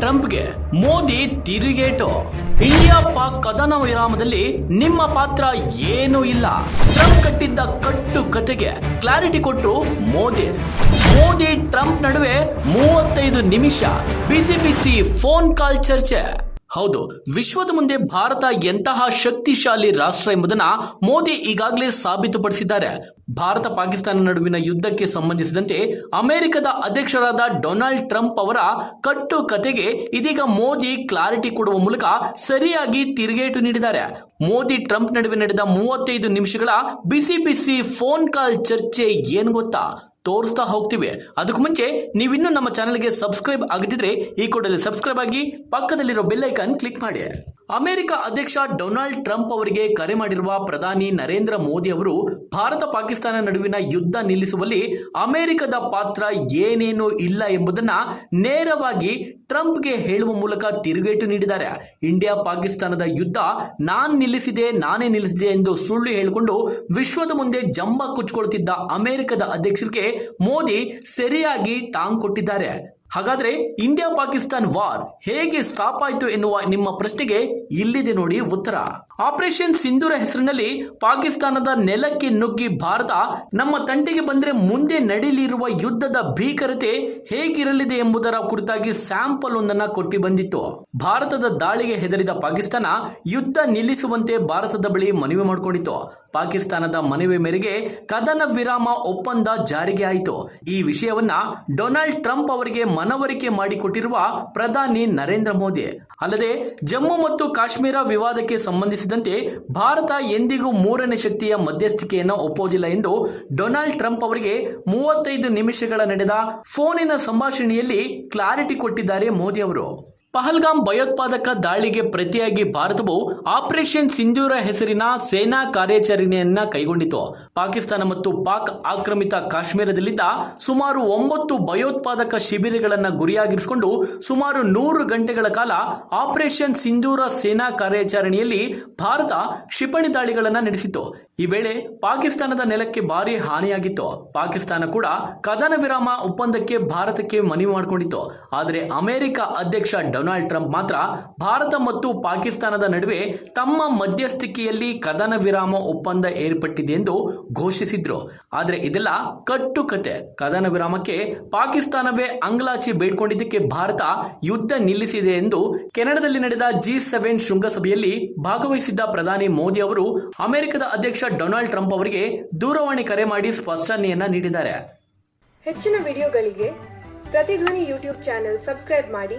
ಟ್ರಂಪ್ಗೆ ಮೋದಿ ತಿರುಗೇಟು. ಇಂಡಿಯಾ ಪಾಕ್ ಕದನ ವಿರಾಮದಲ್ಲಿ ನಿಮ್ಮ ಪಾತ್ರ ಏನೂ ಇಲ್ಲ. ಟ್ರಂಪ್ ಕಟ್ಟಿದ್ದ ಕಟ್ಟು ಕತೆಗೆ ಕ್ಲಾರಿಟಿ ಕೊಟ್ಟು ಮೋದಿ. ಮೋದಿ ಟ್ರಂಪ್ ನಡುವೆ ಮೂವತ್ತೈದು ನಿಮಿಷ ಬಿಸಿ ಬಿಸಿ ಫೋನ್ ಕಾಲ್ ಚರ್ಚೆ. ಹೌದು, ವಿಶ್ವದ ಮುಂದೆ ಭಾರತ ಎಂತಹ ಶಕ್ತಿಶಾಲಿ ರಾಷ್ಟ್ರ ಎಂಬುದನ್ನ ಮೋದಿ ಈಗಾಗಲೇ ಸಾಬೀತುಪಡಿಸಿದ್ದಾರೆ. ಭಾರತ ಪಾಕಿಸ್ತಾನ ನಡುವಿನ ಯುದ್ಧಕ್ಕೆ ಸಂಬಂಧಿಸಿದಂತೆ ಅಮೆರಿಕದ ಅಧ್ಯಕ್ಷರಾದ ಡೊನಾಲ್ಡ್ ಟ್ರಂಪ್ ಅವರ ಕಟ್ಟು ಕತೆಗೆ ಇದೀಗ ಮೋದಿ ಕ್ಲಾರಿಟಿ ಕೊಡುವ ಮೂಲಕ ಸರಿಯಾಗಿ ತಿರುಗೇಟು ನೀಡಿದ್ದಾರೆ. ಮೋದಿ ಟ್ರಂಪ್ ನಡುವೆ ನಡೆದ ಮೂವತ್ತೈದು ನಿಮಿಷಗಳ ಬಿಸಿ ಬಿಸಿ ಫೋನ್ ಕಾಲ್ ಚರ್ಚೆ ಏನು ಗೊತ್ತಾ? ತೋರಿಸ್ತಾ ಹೋಗ್ತೀವಿ. ಅದಕ್ಕೂ ಮುಂಚೆ ನೀವಿನ್ನೂ ನಮ್ಮ ಚಾನಲ್ಗೆ ಸಬ್ಸ್ಕ್ರೈಬ್ ಆಗದಿದ್ರೆ ಈ ಕೂಡಲೇ ಸಬ್ಸ್ಕ್ರೈಬ್ ಆಗಿ ಪಕ್ಕದಲ್ಲಿರೋ ಬೆಲ್ಲೈಕನ್ ಕ್ಲಿಕ್ ಮಾಡಿ. ಅಮೆರಿಕ ಅಧ್ಯಕ್ಷ ಡೊನಾಲ್ಡ್ ಟ್ರಂಪ್ ಅವರಿಗೆ ಕರೆ ಮಾಡಿರುವ ಪ್ರಧಾನಿ ನರೇಂದ್ರ ಮೋದಿ ಅವರು ಭಾರತ ಪಾಕಿಸ್ತಾನ ನಡುವಿನ ಯುದ್ಧ ನಿಲ್ಲಿಸುವಲ್ಲಿ ಅಮೆರಿಕದ ಪಾತ್ರ ಏನೇನೂ ಇಲ್ಲ ಎಂಬುದನ್ನ ನೇರವಾಗಿ ಟ್ರಂಪ್ಗೆ ಹೇಳುವ ಮೂಲಕ ತಿರುಗೇಟು ನೀಡಿದ್ದಾರೆ. ಇಂಡಿಯಾ ಪಾಕಿಸ್ತಾನದ ಯುದ್ಧ ನಾನ್ ನಿಲ್ಲಿಸಿದೆ, ನಾನೇ ನಿಲ್ಲಿಸಿದೆ ಎಂದು ಸುಳ್ಳು ಹೇಳಿಕೊಂಡು ವಿಶ್ವದ ಮುಂದೆ ಜಂಬ ಕುಚ್ಕೊಳ್ತಿದ್ದ ಅಮೆರಿಕದ ಅಧ್ಯಕ್ಷರಿಗೆ ಮೋದಿ ಸರಿಯಾಗಿ ಟಾಂಗ್ ಕೊಟ್ಟಿದ್ದಾರೆ. ಹಾಗಾದ್ರೆ ಇಂಡಿಯಾ ಪಾಕಿಸ್ತಾನ್ ವಾರ್ ಹೇಗೆ ಸ್ಟಾಪ್ ಆಯಿತು ಎನ್ನುವ ನಿಮ್ಮ ಪ್ರಶ್ನೆಗೆ ಇಲ್ಲಿದೆ ನೋಡಿ ಉತ್ತರ. ಆಪರೇಷನ್ ಸಿಂಧೂರ ಹೆಸರಿನಲ್ಲಿ ಪಾಕಿಸ್ತಾನದ ನೆಲಕ್ಕೆ ನುಗ್ಗಿ ಭಾರತ ನಮ್ಮ ತಂಟೆಗೆ ಬಂದ್ರೆ ಮುಂದೆ ನಡೆಯಲಿರುವ ಯುದ್ಧದ ಭೀಕರತೆ ಹೇಗಿರಲಿದೆ ಎಂಬುದರ ಕುರಿತಾಗಿ ಸ್ಯಾಂಪಲ್ ಒಂದನ್ನ ಕೊಟ್ಟಿ ಬಂದಿತ್ತು. ಭಾರತದ ದಾಳಿಗೆ ಹೆದರಿದ ಪಾಕಿಸ್ತಾನ ಯುದ್ಧ ನಿಲ್ಲಿಸುವಂತೆ ಭಾರತದ ಬಳಿ ಮನವಿ ಮಾಡಿಕೊಂಡಿತ್ತು. ಪಾಕಿಸ್ತಾನದ ಮನವಿ ಮೇರೆಗೆ ಕದನ ವಿರಾಮ ಒಪ್ಪಂದ ಜಾರಿಗೆ ಆಯಿತು. ಈ ವಿಷಯವನ್ನ ಡೊನಾಲ್ಡ್ ಟ್ರಂಪ್ ಅವರಿಗೆ ಮನವರಿಕೆ ಮಾಡಿಕೊಟ್ಟಿರುವ ಪ್ರಧಾನಿ ನರೇಂದ್ರ ಮೋದಿ. ಅಲ್ಲದೆ ಜಮ್ಮು ಮತ್ತು ಕಾಶ್ಮೀರ ವಿವಾದಕ್ಕೆ ಸಂಬಂಧಿಸಿದಂತೆ ಭಾರತ ಎಂದಿಗೂ ಮೂರನೇ ಶಕ್ತಿಯ ಮಧ್ಯಸ್ಥಿಕೆಯನ್ನು ಒಪ್ಪೋದಿಲ್ಲ ಎಂದು ಡೊನಾಲ್ಡ್ ಟ್ರಂಪ್ ಅವರಿಗೆ ಮೂವತ್ತೈದು ನಿಮಿಷಗಳ ನಡೆದ ಫೋನಿನ ಸಂಭಾಷಣೆಯಲ್ಲಿ ಕ್ಲಾರಿಟಿ ಕೊಟ್ಟಿದ್ದಾರೆ ಮೋದಿ ಅವರು. ಪಹಲ್ಗಾಮ್ ಭಯೋತ್ಪಾದಕ ದಾಳಿಗೆ ಪ್ರತಿಯಾಗಿ ಭಾರತವು ಆಪರೇಷನ್ ಸಿಂಧೂರ ಹೆಸರಿನ ಸೇನಾ ಕಾರ್ಯಾಚರಣೆಯನ್ನ ಕೈಗೊಂಡಿತು. ಪಾಕಿಸ್ತಾನ ಮತ್ತು ಪಾಕ್ ಆಕ್ರಮಿತ ಕಾಶ್ಮೀರದಲ್ಲಿದ್ದ ಸುಮಾರು ಒಂಬತ್ತು ಭಯೋತ್ಪಾದಕ ಶಿಬಿರಗಳನ್ನು ಗುರಿಯಾಗಿರಿಸಿಕೊಂಡು ಸುಮಾರು ನೂರು ಗಂಟೆಗಳ ಕಾಲ ಆಪರೇಷನ್ ಸಿಂಧೂರ ಸೇನಾ ಕಾರ್ಯಾಚರಣೆಯಲ್ಲಿ ಭಾರತ ಕ್ಷಿಪಣಿ ದಾಳಿಗಳನ್ನು ನಡೆಸಿತು ಈ ವೇಳೆ ಪಾಕಿಸ್ತಾನದ ನೆಲಕ್ಕೆ ಭಾರಿ ಹಾನಿಯಾಗಿತ್ತು. ಪಾಕಿಸ್ತಾನ ಕೂಡ ಕದನ ವಿರಾಮ ಒಪ್ಪಂದಕ್ಕೆ ಭಾರತಕ್ಕೆ ಮನವಿ ಮಾಡಿಕೊಂಡಿತ್ತು. ಆದರೆ ಅಮೆರಿಕ ಅಧ್ಯಕ್ಷ ಡೊನಾಲ್ಡ್ ಟ್ರಂಪ್ ಮಾತ್ರ ಭಾರತ ಮತ್ತು ಪಾಕಿಸ್ತಾನದ ನಡುವೆ ತಮ್ಮ ಮಧ್ಯಸ್ಥಿಕೆಯಲ್ಲಿ ಕದನ ವಿರಾಮ ಒಪ್ಪಂದ ಏರ್ಪಟ್ಟಿದೆ ಎಂದು ಘೋಷಿಸಿದ್ರು. ಆದರೆ ಇದೆಲ್ಲ ಕಟ್ಟುಕತೆ. ಕದನ ವಿರಾಮಕ್ಕೆ ಪಾಕಿಸ್ತಾನವೇ ಅಂಗ್ಲಾಚಿ ಬೇಡ್ಕೊಂಡಿದ್ದಕ್ಕೆ ಭಾರತ ಯುದ್ಧ ನಿಲ್ಲಿಸಿದೆ ಎಂದು ಕೆನಡಾದಲ್ಲಿ ನಡೆದ ಜಿ ಸೆವೆನ್ ಶೃಂಗಸಭೆಯಲ್ಲಿ ಭಾಗವಹಿಸಿದ್ದ ಪ್ರಧಾನಿ ಮೋದಿ ಅವರು ಅಮೆರಿಕದ ಅಧ್ಯಕ್ಷ ಡೊನಾಲ್ಡ್ ಟ್ರಂಪ್ ಅವರಿಗೆ ದೂರವಾಣಿ ಕರೆ ಮಾಡಿ ಸ್ಪಷ್ಟನೆಯನ್ನ ನೀಡಿದ್ದಾರೆ. ಹೆಚ್ಚಿನ ವಿಡಿಯೋಗಳಿಗೆ ಪ್ರತಿಧ್ವನಿ ಯೂಟ್ಯೂಬ್ ಚಾನೆಲ್ ಸಬ್ಸ್ಕ್ರೈಬ್ ಮಾಡಿ.